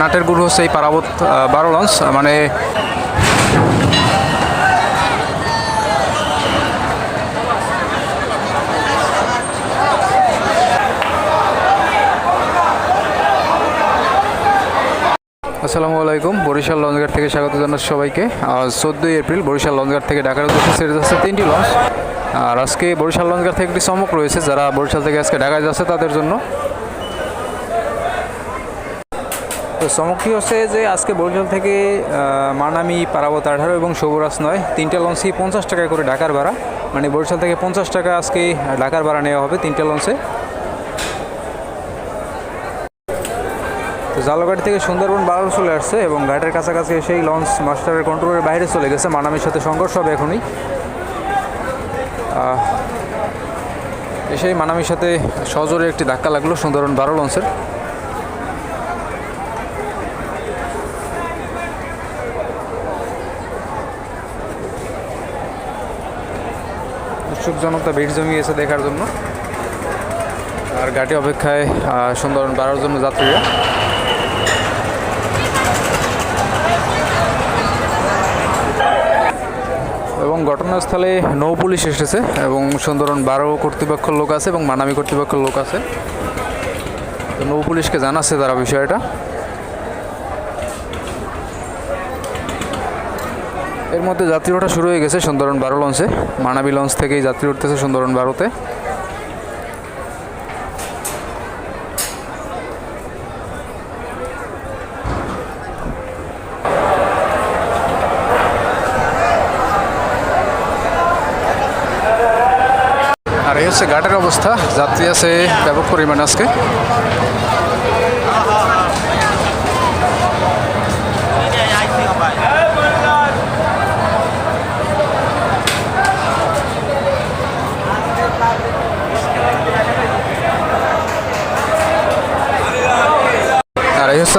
নাটের গুরু হচ্ছে এই পারাবত বারো লঞ্চ মানে আসসালামু আলাইকুম, বরিশাল লঞ্চঘাট থেকে স্বাগত জানাচ্ছি সবাইকে। চোদ্দোই এপ্রিল, বরিশাল লঞ্চঘাট থেকে ঢাকার উদ্দেশ্যে ছেড়ে যাচ্ছে তিনটি লঞ্চ। আর আজকে বরিশাল লঞ্চঘাট থেকে একটি চমক রয়েছে, যারা বরিশাল থেকে আজকে ঢাকায় যাচ্ছে তাদের জন্য। তো চমকটি হচ্ছে যে আজকে বরিশাল থেকে মানামি, পারাবত, আঠারো এবং সবুরাজ নয়, তিনটা লঞ্চই পঞ্চাশ টাকা করে ঢাকার ভাড়া। মানে বরিশাল থেকে পঞ্চাশ টাকা আজকে ঢাকার ভাড়া নেওয়া হবে তিনটা লঞ্চে। তো জালঘাট থেকে সুন্দরবন বারো চলে আসছে এবং ঘাটের কাছাকাছি সেই লঞ্চ মাস্টারের কন্ট্রোলের বাইরে চলে গেছে। মানামির সাথে সংঘর্ষ হবে এখনই। এসেই মানামির সাথে সজোরে একটি ধাক্কা লাগল সুন্দরবন বারো লঞ্চের। উৎসুক জনতা ভিড় জমিয়েছে দেখার জন্য। আর গাড়ি অপেক্ষায় সুন্দরবন বাড়ার জন্য যাত্রীরা। এবং ঘটনাস্থলে নৌ পুলিশ এসেছে এবং সুন্দরবন বারো কর্তৃপক্ষের লোক আছে এবং মানামি কর্তৃপক্ষের লোক আছে। তো নৌ পুলিশকে জানাচ্ছে তারা বিষয়টা। এর মধ্যে যাত্রী ওঠা শুরু হয়ে গেছে সুন্দরবন বারো লঞ্চে। মানাবি লঞ্চ থেকেই যাত্রী উঠতেছে সুন্দরবন বারোতে। আর এই হচ্ছে ঘাটের অবস্থা। যাত্রী আছে ব্যাপক পরিমাণ আজকে।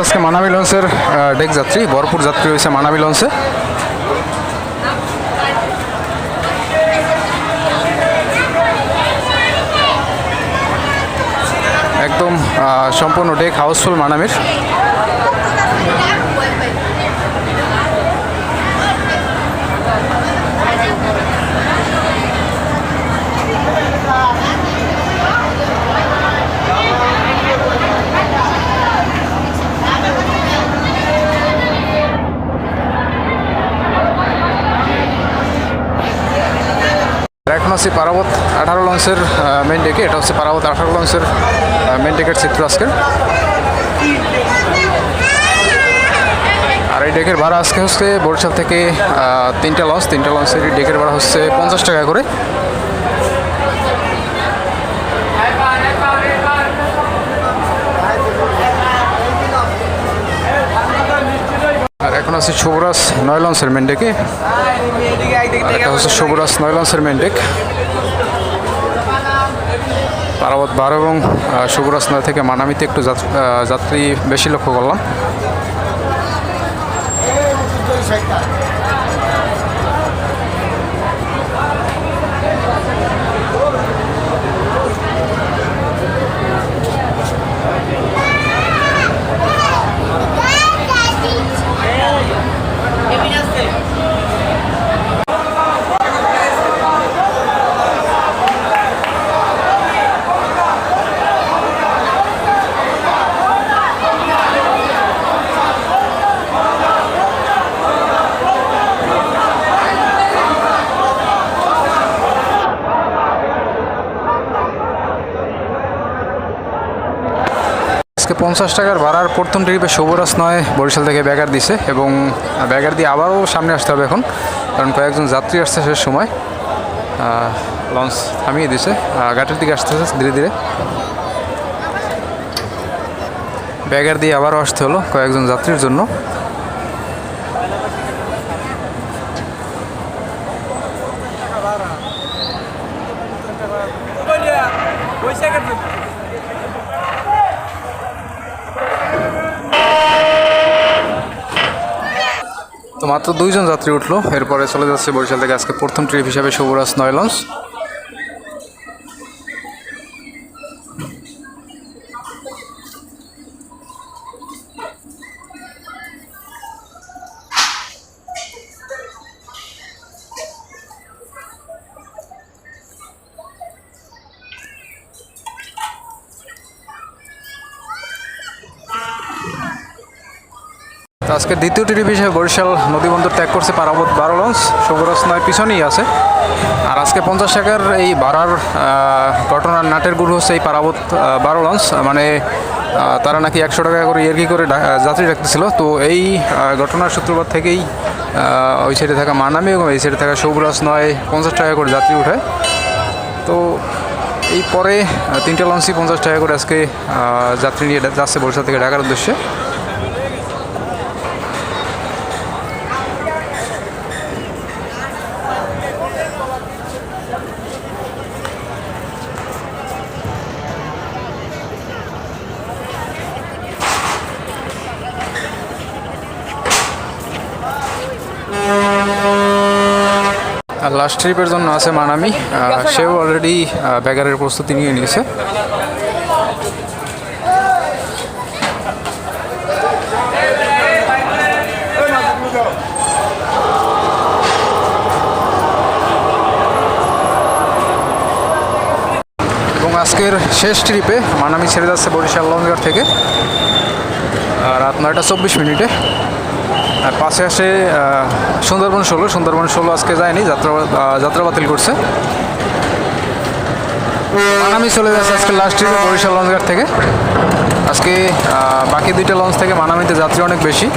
আজকে মানাবি লঞ্চের ডেক যাত্রী, ভরপুর যাত্রী হয়েছে মানাবি লঞ্চে। একদম সম্পূর্ণ ডেক হাউসফুল মানামির আছি পারাবত আঠারো লঞ্চের মেন ডেকে এটা হচ্ছে পারাবত আঠারো লঞ্চের মেন ডেকের চিত্র আজকের আর এই ডেকের ভাড়া আজকে হচ্ছে বরিশাল থেকে তিনটা লঞ্চ। তিনটা লঞ্চের ডেকের ভাড়া হচ্ছে পঞ্চাশ টাকা করে। আর এখন আছে শুভরাজ নয় লঞ্চের মেন ডেকে আর এটা হচ্ছে শুভরাজ নয় লঞ্চের মেন পারাবত বারো এবং শুভরাজ থেকে মানামিতে একটু যাত্রী বেশি লক্ষ্য করলাম। পঞ্চাশ টাকার ভাড়ার প্রথম ট্রিপে শুভরাজ নয় বরিশাল থেকে ব্যাগার দিছে এবং ব্যাগার দিয়ে আবারও সামনে আসতে হবে এখন, কারণ কয়েকজন যাত্রী আসছে শেষ সময়। লঞ্চ থামিয়ে দিছে। ঘাটের দিকে আসতেছে ধীরে ধীরে। ব্যাগার দিয়ে আবারও আসতে হলো কয়েকজন যাত্রীর জন্য। তো মাত্র দুইজন যাত্রী উঠল। এরপরে চলে যাচ্ছে বরিশাল থেকে আজকে প্রথম ট্রিপ হিসাবে শুভরাজ নয় লঞ্চ। তো আজকে দ্বিতীয় ট্রিপ হিসেবে বরিশাল নদীবন্দর ত্যাগ করছে পারাবত বারো লঞ্চ। সবুরাজ নয় পিছনেই আছে। আর আজকে পঞ্চাশ টাকার এই ভাড়ার ঘটনার নাটের গুরু হচ্ছে এই পারাবত বারো লঞ্চ। মানে তারা নাকি একশো টাকা করে ইয়ার্কি করে যাত্রী রাখতেছিল। তো এই ঘটনার সূত্রপাত থেকেই ওই সাইডে থাকা মানামি এবং এই সাইডে থাকা সবুরাজ নয় পঞ্চাশ টাকা করে যাত্রী উঠায় তো এই পরে তিনটে লঞ্চই পঞ্চাশ টাকা করে আজকে যাত্রী নিয়ে যাচ্ছে বরিশাল থেকে ঢাকার উদ্দেশ্যে। আর লাস্ট ট্রিপের জন্য আছে মানামি সেও অলরেডি ব্যাগারের প্রস্তুতি নিয়ে নিয়েছে। আজকের শেষ ট্রিপে মানামি ছেড়ে যাচ্ছে বরিশাল, লঞ্চঘাট থেকে। রাত নয়টা চব্বিশ মিনিটে। আর পাশে আসে সুন্দরবন ষোলো। সুন্দরবন ষোলো আজকে যায়নি, যাত্রা যাত্রা বাতিল করছে। মানামি চলে যাচ্ছে আজকে লাস্ট ট্রিপে বরিশাল লঞ্চঘাট থেকে। আজকে বাকি দুইটা লঞ্চ থেকে মানামিতে যাত্রী অনেক বেশি।